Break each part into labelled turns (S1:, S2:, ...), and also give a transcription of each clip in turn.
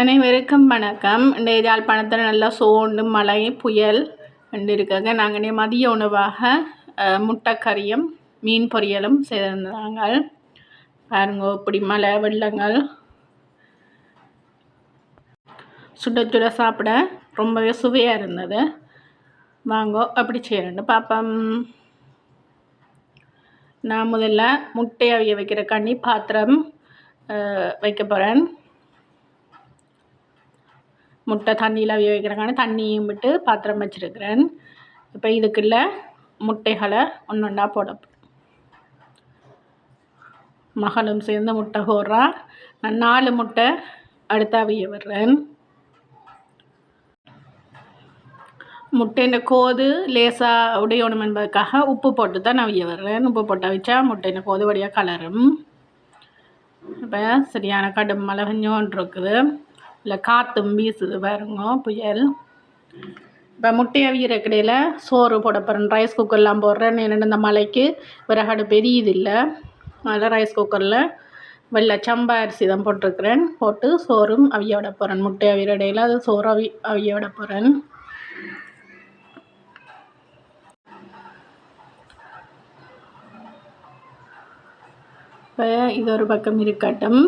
S1: அனைவருக்கும் வணக்கம். இன்றைய யாழ்ப்பாணத்தில் நல்லா சோண்டு மழை புயல் ரெண்டு இருக்காங்க. நாங்கள் மதிய உணவாக முட்டைக்கறியும் மீன் பொரியலும் செய்திருந்தாங்க பாருங்க இப்படி மழை வெள்ளங்கள். சுட சுட சாப்பிட ரொம்பவே சுவையாக இருந்தது. வாங்கோ அப்படி செய்யறேன்னு பாப்போம். நான் முதல்ல முட்டை அவிய வைக்கிற கண்ணி பாத்திரம் வைக்க போகிறேன் முட்டை தண்ணியில் அவிய வைக்கிறக்கான தண்ணியும் விட்டு பாத்திரம் வச்சுருக்கிறேன். இப்போ இதுக்குள்ள முட்டைகளை ஒன்று ஒன்றா போட மகளும் சேர்ந்து முட்டை போடுறா. நான் நாலு முட்டை அடுத்து அவிய விடுறேன். முட்டையின் கோது லேசாக உடையணும் என்பதற்காக உப்பு போட்டு தான் நான் அவிய விடுறேன். உப்பு போட்டு அவிச்சா முட்டையின் கோது வழியாக கலரும். இப்போ சரியான கடும் மழை கொஞ்சோண்டு இருக்குது. இல்லை காற்றும் வீசுது பாருங்க புயல். இப்போ முட்டை அவிக்கிற கடையில் சோறு போட போகிறேன் ரைஸ் குக்கர்லாம் போடுறேன் என்னென்ன இந்த மலைக்கு விறகடு பெரியது இல்லை. அதில் ரைஸ் குக்கரில் வெள்ளை சம்பா அரிசி தான் போட்டிருக்கிறேன். போட்டு சோறும் அவிய விட போகிறேன் முட்டை அவிக்கிற இடையில் அது சோறு அவி அவிய விட போகிறேன் இப்போ இது ஒரு பக்கம் இருக்கட்டும்.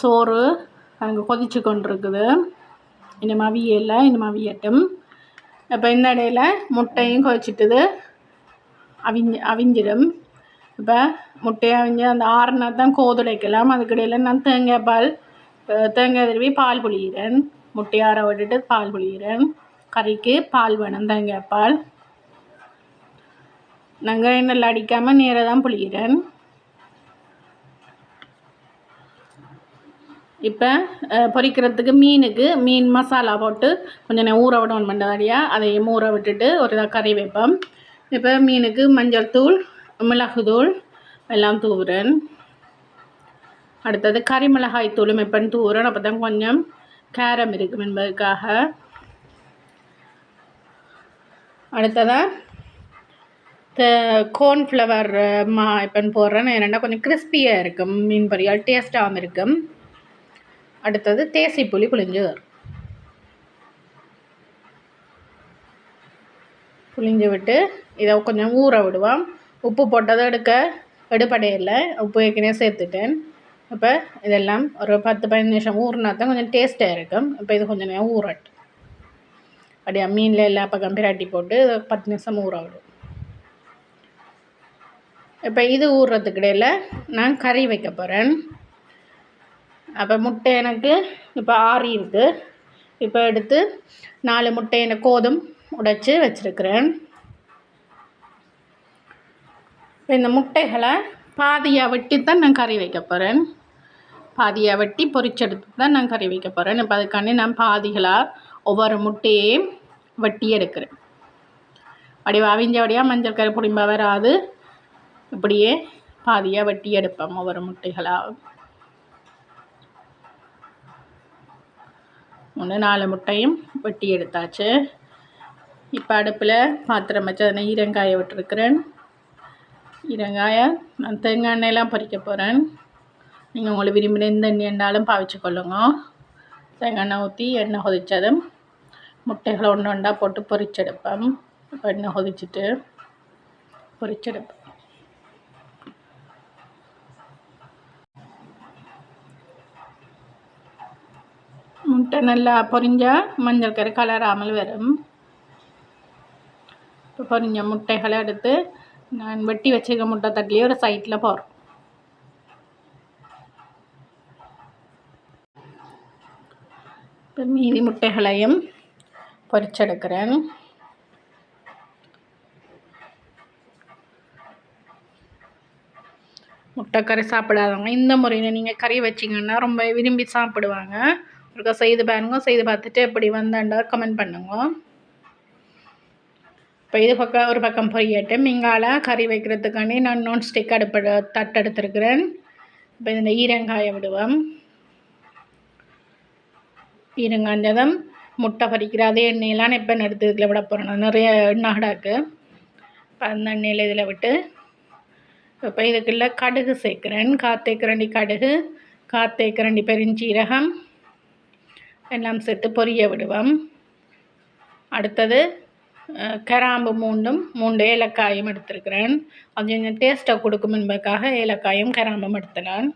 S1: சோறு அங்கே கொதிச்சு கொண்டிருக்குது. இன்னும் அவியல இன்னும் எட்டும். இப்போ இந்த இடையில முட்டையும் கொதிச்சிட்டுது. அவிஞ்சு அவிஞ்சிடும். இப்போ முட்டையை அவிஞ்சு அந்த ஆறுனா தான் கோதுடைக்கலாம் அதுக்கிடையில் நான் தேங்காய் பால் தேங்காய் திருவி பால் புளிகிறேன் முட்டையை ஆற விட்டுட்டு பால் புளிகிறேன் கறிக்கு பால் வேணும் தேங்காய் பால். நாங்கள் நல்லா அடிக்காமல் நேராக தான் புளிகிறேன் இப்போ பொரிக்கிறதுக்கு மீனுக்கு மீன் மசாலா போட்டு கொஞ்சம் நேரம் ஊற விடணும் பண்ணதாடியா அதையும் ஊற விட்டுட்டு ஒரு இதாக கறி வைப்போம். இப்போ மீனுக்கு மஞ்சள் தூள் மிளகுத்தூள் எல்லாம் தூவுறேன். அடுத்தது கறி மிளகாய் தூளும் எப்போன்னு தூவுறேன். அப்போ தான் கொஞ்சம் கேரம் இருக்கும் என்பதற்காக. அடுத்ததாக கோர்ன்ஃப்ளவர் மா இப்போன்னு போடுறேன். ஏன்னா கொஞ்சம் கிறிஸ்பியாக இருக்கும் மீன் பொரியல் டேஸ்ட்டாகவும் இருக்கும். அடுத்தது தேசி புளி புளிஞ்சு வரும். புளிஞ்சு விட்டு இதை கொஞ்சம் ஊற விடுவோம். உப்பு போட்டதை எடுக்க எடுப்படையில் உப்பு ஏற்கனவே சேர்த்துட்டேன். இப்போ இதெல்லாம் ஒரு பத்து பதினஞ்சு நிமிஷம் ஊறினா தான் கொஞ்சம் டேஸ்ட்டாக இருக்கும். இப்போ இது கொஞ்சம் நேரம் ஊறட்டும். அப்படியே மீனில் எல்லா பக்கம் பிராட்டி போட்டு இதை பத்து நிமிஷம் ஊற விடும் இப்போ இது ஊறுறதுக்கு இடையில் நான் கறி வைக்க போகிறேன் அப்போ முட்டை எனக்கு இப்போ ஆறி இருக்கு. இப்போ எடுத்து நாலு முட்டை எனக்கு கோதும் உடைச்சி வச்சுருக்கிறேன். இப்போ இந்த முட்டைகளை பாதியாக வெட்டி தான் நான் கறி வைக்க போகிறேன் பாதியாக வெட்டி பொறிச்செடுத்து தான் நான் கறி வைக்க போகிறேன் இப்போ அதுக்காண்டி நான் பாதிகளாக ஒவ்வொரு முட்டையையும் வெட்டி எடுக்கிறேன். அப்படி அவிஞ்ச வடியாக மஞ்சள் கறி புடிம்பா வராது. இப்படியே பாதியாக வெட்டி எடுப்பேன் ஒவ்வொரு முட்டைகளாக ஒன்று நாலு முட்டையும் வெட்டி எடுத்தாச்சு. இப்போ அடுப்பில் பாத்திரம் வச்சு அதில் ஈரங்காயை விட்டுருக்குறேன். ஈரங்காயை நான் தேங்காய் எண்ணெயெல்லாம் பறிக்க போகிறேன் நீங்கள் உங்களுக்கு விரும்பின எந்த எண்ணெய் இருந்தாலும் பாவிச்சு கொள்ளுங்க. தேங்காய் எண்ணெய் ஊற்றி எண்ணெய் கொதித்ததும் முட்டைகளை ஒன்று ஒன்றா போட்டு பொரிச்செடுப்பேன் எண்ணெய் கொதிச்சுட்டு பொரிச்செடுப்பேன் முட்டை நல்லா பொறிஞ்சால் மஞ்சள் கறி கலராமல் வரும். இப்போ பொரிஞ்ச முட்டைகளை எடுத்து நான் வெட்டி வச்சிருக்க முட்டை தட்டிலே ஒரு சைட்டில் போகிறோம் இப்போ மீதி முட்டைகளையும் பொரிச்செடுக்கிறேன். முட்டை கறி சாப்பிடாதவங்க இந்த முறையில் நீங்கள் கறி வச்சிங்கன்னா ரொம்ப விரும்பி சாப்பிடுவாங்க. ஒருக்கா செய்து பாருங்க செய்து பார்த்துட்டு எப்படி வந்தேன்டா கமெண்ட் பண்ணுங்க. இப்போ இது பக்கம் ஒரு பக்கம் பொரியட்டு மிங்கால கறி வைக்கிறதுக்காண்டி நான் நான்ஸ்டிக் அடுப்பு தட்டு எடுத்துருக்கிறேன். இப்போ இதில் ஈரங்காயை விடுவோம். ஈரங்காஞ்சதும் முட்டை பறிக்கிற அதே எண்ணெயெல்லாம் நான் இப்போ எடுத்து இதில் விட போகிறேன் நிறைய எண்ணெய் கிடாக்கு இப்போ அந்த எண்ணெயில் இதில் விட்டு இப்போ இதுக்குள்ள கடுகு சேர்க்குறேன். காத்தேக்கரண்டி கடுகு காத்தேக்கரண்டி பெருஞ்சீரகம் எல்லாம் சேர்த்து பொரிய விடுவோம். அடுத்தது கராம்பு மூண்டும் மூண்டு ஏலக்காயும் எடுத்திருக்கிறேன். அது கொஞ்சம் டேஸ்ட்டை கொடுக்கும் என்பதற்காக ஏலக்காயும் கராம்பும் எடுத்துனான்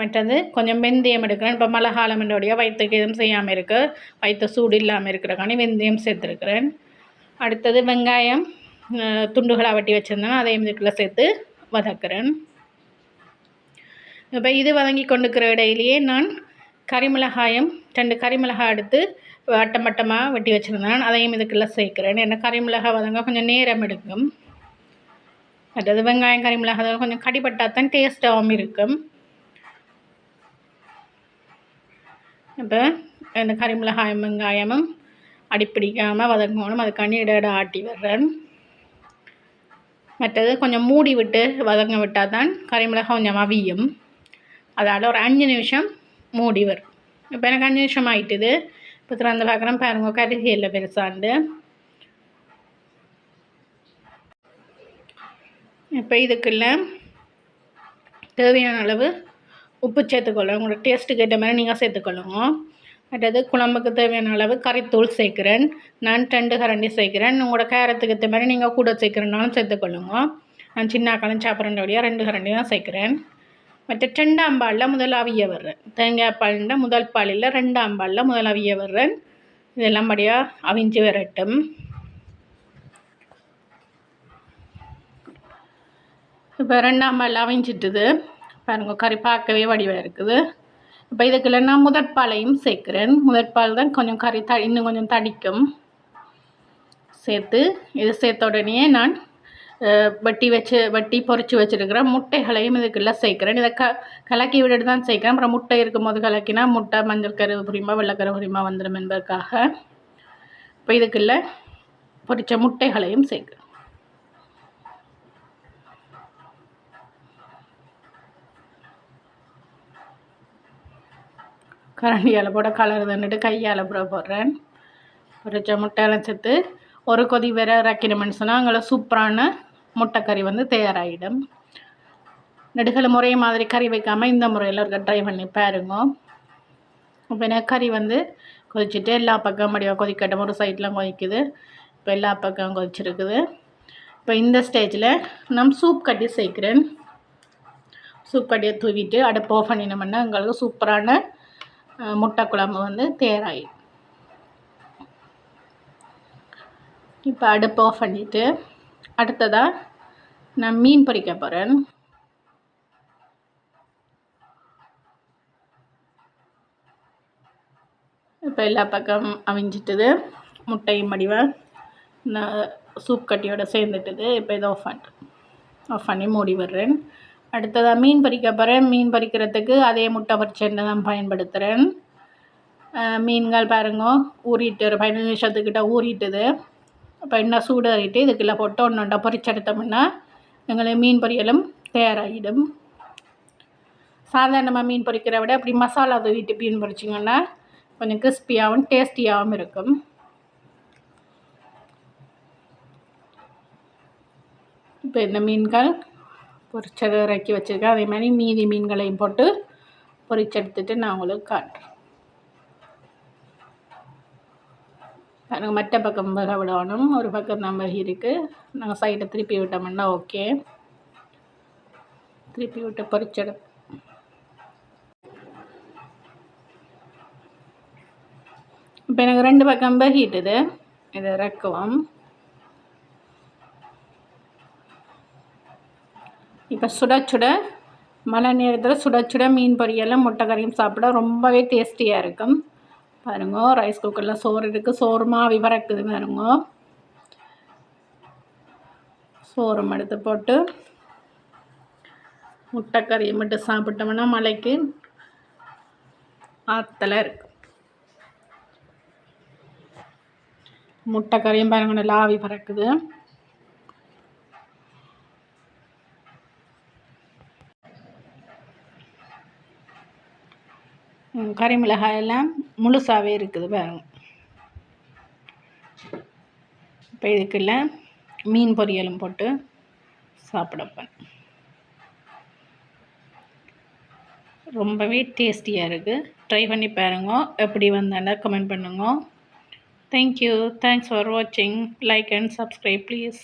S1: மற்றது கொஞ்சம் வெந்தயம் எடுக்கிறேன். இப்போ மழை காலம் என்னுடைய வயிற்றுக்கு எதுவும் செய்யாமல் இருக்குது வயிற்று சூடு இல்லாமல் இருக்கிறக்காண்டி வெந்தயம் சேர்த்துருக்கிறேன். அடுத்தது வெங்காயம் துண்டுகளாக வெட்டி வச்சுருந்தேன். அதையும் இதுக்குள்ளே சேர்த்து வதக்குறேன். இப்போ இது வதங்கி கொண்டுக்கிற இடையிலேயே நான் கறிமிளகாயும் ரெண்டு கறிமிளகாய் எடுத்து வட்டம் வட்டமாக வெட்டி வச்சுருந்தேன். அதையும் இதுக்குள்ள சேர்க்குறேன். ஏன்னா கறிமிளகாய் வதங்க கொஞ்சம் நேரம் எடுக்கும். அதாவது வெங்காயம் கறிமிளகாய் அதெல்லாம் கொஞ்சம் கடிப்பட்டால் தான் டேஸ்ட்டாகவும் இருக்கும். இப்போ இந்த கறிமிளகாயம் வெங்காயமும் அடிப்பிடிக்காமல் வதங்கணும். அதுக்காண்டி இட இட ஆட்டி வர்றேன் மற்றது கொஞ்சம் மூடி விட்டு வதங்க விட்டால் தான் கறிமிளகாய் கொஞ்சம் அவியும். அதால் ஒரு அஞ்சு நிமிஷம் மூடி வரும். இப்போ எனக்கு அஞ்சு நிமிஷம் ஆகிட்டுது இப்போ திறந்து பார்க்குறேன் பாருங்க கருகி இல்லை பெருசாண்டு இப்போ இதுக்குள்ள தேவையான அளவு உப்பு சேர்த்துக்கொள்ளும் உங்களோட டேஸ்ட்டுக்கு ஏற்ற மாதிரி நீங்கள் சேர்த்துக்கொள்ளுங்க. அடுத்தது குழம்புக்கு தேவையான அளவு கறித்தூள் சேர்க்குறேன். நான் ரெண்டு கரண்டி சேர்க்குறேன். உங்களோட கேரத்துக்கு ஏற்ற மாதிரி நீங்கள் கூட சேர்க்குறனாலும் சேர்த்துக்கொள்ளுங்க. நான் சின்ன கலந்து சாப்பிட்றேன் ரெண்டு கரண்டி தான் சேர்க்குறேன். மற்ற ரெண்டாம் பாலில் முதல் அவிய வர்றேன் தேங்காய் பாலில் முதல் பாலில் ரெண்டாம் பாலில் முதல் அவிய வர்றேன் இதெல்லாம் படியாக அவிஞ்சு வரட்டும். இப்போ ரெண்டாம் பால் அவிஞ்சிட்டுது. பாருங்க கறி பார்க்கவே வடிவாக இருக்குது. இப்போ இதுக்குள்ள நான் முதற்பாலையும் சேர்க்குறேன். முதற்பால் தான் கொஞ்சம் கறி த இன்னும் கொஞ்சம் தடிக்கும். சேர்த்து இது சேர்த்த உடனே நான் வட்டி வச்சு வட்டி பொறிச்சு வச்சுருக்கிறேன். முட்டைகளையும் இதுக்குள்ள சேர்க்குறேன். இதை க கலக்கி விட்டுட்டு தான் சேர்க்குறேன். அப்புறம் முட்டை இருக்கும்போது கலக்கினா முட்டை மஞ்சள் கரு புரியுமா வெள்ளைக்கரு புரியுமா வந்துடும் என்பதற்காக இப்போ இதுக்குள்ள பொரிச்ச முட்டைகளையும் சேர்க்குறேன். கரண்டியால் போட கலர் தந்துட்டு கையால் போட போடுறேன். பொரிச்ச முட்டையெல்லாம் சேர்த்து ஒரு கொதி வேற இறக்கினோம்னு சொன்னால் அங்கே சூப்பரான முட்டைக்கறி வந்து தயாராகிடும் நெடுகளை முறை மாதிரி கறி வைக்காமல் இந்த முறையில் இருக்க ட்ரை பண்ணி பாருங்க. இப்போ கறி வந்து கொதிச்சுட்டு எல்லா பக்கம் முடியும் கொதிக்கட்டும். ஒரு சைட்லாம் கொதிக்குது. இப்போ எல்லா பக்கம் கொதிச்சிருக்குது. இப்போ இந்த ஸ்டேஜில் நம்ம சூப் கட்டி சேர்க்குறேன். சூப் கட்டியை தூவிட்டு அடுப்பு ஓஃபன் பண்ணினோம்னா எங்களுக்கு சூப்பரான முட்டை குழம்பு வந்து தயாராகிடும் இப்போ அடுப்பு ஆஃப் பண்ணிவிட்டு அடுத்ததாக நான் மீன் பொறிக்க போகிறேன் இப்போ எல்லா பக்கம் அவிஞ்சிட்டுது. முட்டையும் மடிவேன் நான் சூப் கட்டியோட சேர்ந்துட்டுது. இப்போ இதை ஆஃப் பண்ணிட்டேன் ஆஃப் பண்ணி மூடி விடுறேன். அடுத்ததாக மீன் பறிக்க போகிறேன் மீன் பறிக்கிறதுக்கு அதே முட்டை பறிச்செண்ணை தான் பயன்படுத்துகிறேன் மீன்கள் பாருங்க ஊறிட்டு ஒரு பதினஞ்சு நிமிஷத்துக்கிட்ட ஊறிட்டுது. அப்போ என்ன சூடாகிட்டு இதுக்குள்ள போட்டு ஒன்று ஒன்றா பொரிச்செடுத்தோம்னா மீன் பொரியலும் தயாராகிடும். சாதாரணமாக மீன் பொரிக்கிற விட அப்படி மசாலா தூவிட்டு மீன் பொரிச்சிங்கன்னா கொஞ்சம் கிறிஸ்பியாகவும் டேஸ்டியாகவும் இருக்கும். இப்போ இந்த மீன்கள் பொரிச்சதை இறக்கி வச்சுருக்கேன். அதே மாதிரி மீதி மீன்களையும் போட்டு பொரிச்செடுத்துட்டு நான் உங்களுக்கு காட்டுறேன். நாங்கள் மற்ற பக்கம் வர விடணும். ஒரு பக்கம் தான் வகி இருக்குது நாங்கள் சைட்டை திருப்பி விட்டோம்னா ஓகே திருப்பி விட்டு பொறிச்சிடும் இப்போ எனக்கு ரெண்டு பக்கம் பகிட்டுது இதை இறக்குவோம். இப்போ சுட சுட மழை நேரத்தில் சுட சுட மீன் பொரியலும் முட்டை கறியும் சாப்பிட ரொம்பவே டேஸ்டியாக இருக்கும். பாருங்க ரைஸ் குக்கரில் சோறு இருக்குது சோறு மாவி பறக்குது பாருங்க. சோறும் எடுத்து போட்டு முட்டைக்கறியை மட்டும் சாப்பிட்டோம்னா மலைக்கு ஆத்தலை இருக்கு. முட்டைக்கறியும் பாருங்க நல்லா ஆவி பறக்குது. கறிமிளகாய் எல்லாம் முழுசாகவே இருக்குது பாருங்க. இப்போ இதுக்குள்ள மீன் பொரியலும் போட்டு சாப்பிடப்பேன். ரொம்பவே டேஸ்டியாக இருக்குது ட்ரை பண்ணி பாருங்க. எப்படி வந்தாண்டா கமெண்ட் பண்ணுங்க. தேங்க்யூ தேங்க்ஸ் ஃபார் வாட்சிங் லைக் அண்ட் சப்ஸ்கிரைப் ப்ளீஸ்